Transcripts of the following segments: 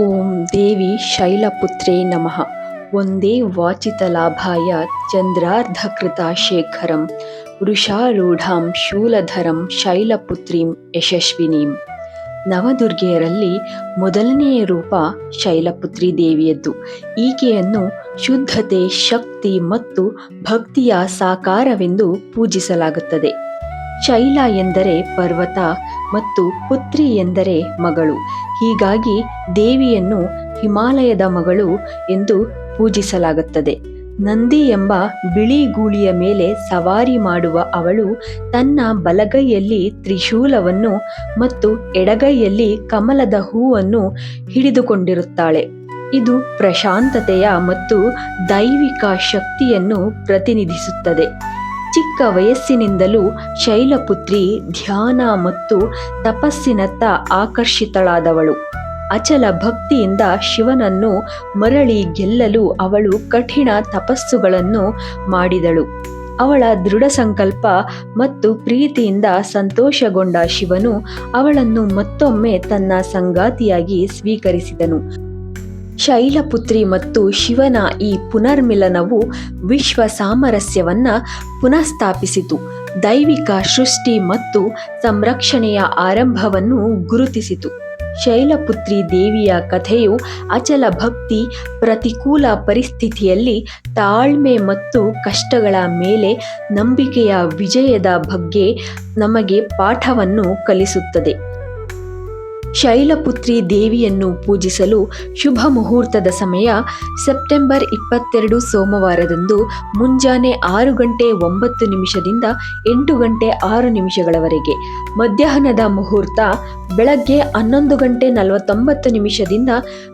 ಓಂ ದೇವಿ ಶೈಲಪುತ್ರೇ ನಮಃ. ಒಂದೇ ವಾಚಿತಲಾಭಾಯ ಚಂದ್ರಾರ್ಧಕೃತಾಶೇಖರಂ, ವೃಷಾರೂಢಾಂ ಶೂಲಧರಂ ಶೈಲಪುತ್ರೀಂ ಯಶಸ್ವಿನೀಂ. ನವದುರ್ಗೆಯರಲ್ಲಿ ಮೊದಲನೆಯ ರೂಪ ಶೈಲಪುತ್ರಿ ದೇವಿಯದ್ದು. ಈಕೆಯನ್ನು ಶುದ್ಧತೆ, ಶಕ್ತಿ ಮತ್ತು ಭಕ್ತಿಯ ಸಾಕಾರವೆಂದು ಪೂಜಿಸಲಾಗುತ್ತದೆ. ಶೈಲ ಎಂದರೆ ಪರ್ವತ ಮತ್ತು ಪುತ್ರಿ ಎಂದರೆ ಮಗಳು. ಹೀಗಾಗಿ ದೇವಿಯನ್ನು ಹಿಮಾಲಯದ ಮಗಳು ಎಂದು ಪೂಜಿಸಲಾಗುತ್ತದೆ. ನಂದಿ ಎಂಬ ಬಿಳಿ ಗೂಳಿಯ ಮೇಲೆ ಸವಾರಿ ಮಾಡುವ ಅವಳು ತನ್ನ ಬಲಗೈಯಲ್ಲಿ ತ್ರಿಶೂಲವನ್ನು ಮತ್ತು ಎಡಗೈಯಲ್ಲಿ ಕಮಲದ ಹೂವನ್ನು ಹಿಡಿದುಕೊಂಡಿರುತ್ತಾಳೆ. ಇದು ಪ್ರಶಾಂತತೆಯ ಮತ್ತು ದೈವಿಕ ಶಕ್ತಿಯನ್ನು ಪ್ರತಿನಿಧಿಸುತ್ತದೆ. ಚಿಕ್ಕ ವಯಸ್ಸಿನಿಂದಲೂ ಶೈಲಪುತ್ರಿ ಧ್ಯಾನ ಮತ್ತು ತಪಸ್ಸಿನತ್ತ ಆಕರ್ಷಿತಳಾದವಳು. ಅಚಲ ಭಕ್ತಿಯಿಂದ ಶಿವನನ್ನು ಮರಳಿ ಗೆಲ್ಲಲು ಅವಳು ಕಠಿಣ ತಪಸ್ಸುಗಳನ್ನು ಮಾಡಿದಳು. ಅವಳ ದೃಢ ಸಂಕಲ್ಪ ಮತ್ತು ಪ್ರೀತಿಯಿಂದ ಸಂತೋಷಗೊಂಡ ಶಿವನು ಅವಳನ್ನು ಮತ್ತೊಮ್ಮೆ ತನ್ನ ಸಂಗಾತಿಯಾಗಿ ಸ್ವೀಕರಿಸಿದನು. ಶೈಲಪುತ್ರಿ ಮತ್ತು ಶಿವನ ಈ ಪುನರ್ಮಿಲನವು ವಿಶ್ವ ಸಾಮರಸ್ಯವನ್ನ ಪುನಃಸ್ಥಾಪಿಸಿತು. ದೈವಿಕ ಸೃಷ್ಟಿ ಮತ್ತು ಸಂರಕ್ಷಣೆಯ ಆರಂಭವನ್ನು ಗುರುತಿಸಿತು. ಶೈಲಪುತ್ರಿ ದೇವಿಯ ಕಥೆಯು ಅಚಲ ಭಕ್ತಿ, ಪ್ರತಿಕೂಲ ಪರಿಸ್ಥಿತಿಯಲ್ಲಿ ತಾಳ್ಮೆ ಮತ್ತು ಕಷ್ಟಗಳ ಮೇಲೆ ನಂಬಿಕೆಯ ವಿಜಯದ ಬಗ್ಗೆ ನಮಗೆ ಪಾಠವನ್ನು ಕಲಿಸುತ್ತದೆ. ಶೈಲಪುತ್ರಿ ದೇವಿಯನ್ನು ಪೂಜಿಸಲು ಶುಭ ಮುಹೂರ್ತದ ಸಮಯ ಸೆಪ್ಟೆಂಬರ್ ಇಪ್ಪತ್ತೆರಡು ಸೋಮವಾರದಂದು ಮುಂಜಾನೆ ಆರು ಗಂಟೆ ಒಂಬತ್ತು ನಿಮಿಷದಿಂದ ಎಂಟು ಗಂಟೆ ಆರು ನಿಮಿಷಗಳವರೆಗೆ. ಮಧ್ಯಾಹ್ನದ ಮುಹೂರ್ತ ಬೆಳಗ್ಗೆ ಹನ್ನೊಂದು ಗಂಟೆ ನಲವತ್ತೊಂಬತ್ತು ನಿಮಿಷದಿಂದ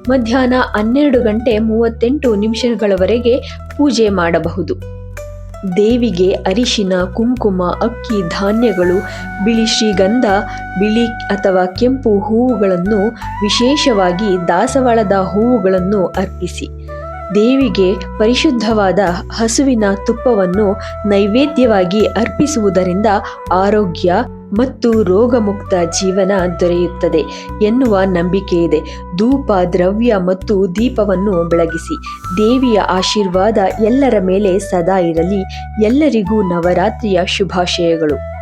ಮಧ್ಯಾಹ್ನ ಹನ್ನೆರಡು ಗಂಟೆ ಮೂವತ್ತೆಂಟು ನಿಮಿಷಗಳವರೆಗೆ ಪೂಜೆ ಮಾಡಬಹುದು. ದೇವಿಗೆ ಅರಿಶಿನ, ಕುಂಕುಮ, ಅಕ್ಕಿ, ಧಾನ್ಯಗಳು, ಬಿಳಿ ಶ್ರೀಗಂಧ, ಬಿಳಿ ಅಥವಾ ಕೆಂಪು ಹೂವುಗಳನ್ನು ವಿಶೇಷವಾಗಿ ದಾಸವಾಳದ ಹೂವುಗಳನ್ನು ಅರ್ಪಿಸಿ. ದೇವಿಗೆ ಪರಿಶುದ್ಧವಾದ ಹಸುವಿನ ತುಪ್ಪವನ್ನು ನೈವೇದ್ಯವಾಗಿ ಅರ್ಪಿಸುವುದರಿಂದ ಆರೋಗ್ಯ ಮತ್ತು ರೋಗಮುಕ್ತ ಜೀವನ ದೊರೆಯುತ್ತದೆ ಎನ್ನುವ ನಂಬಿಕೆ ಇದೆ. ಧೂಪ, ದ್ರವ್ಯ ಮತ್ತು ದೀಪವನ್ನು ಬೆಳಗಿಸಿ. ದೇವಿಯ ಆಶೀರ್ವಾದ ಎಲ್ಲರ ಮೇಲೆ ಸದಾ ಇರಲಿ. ಎಲ್ಲರಿಗೂ ನವರಾತ್ರಿಯ ಶುಭಾಶಯಗಳು.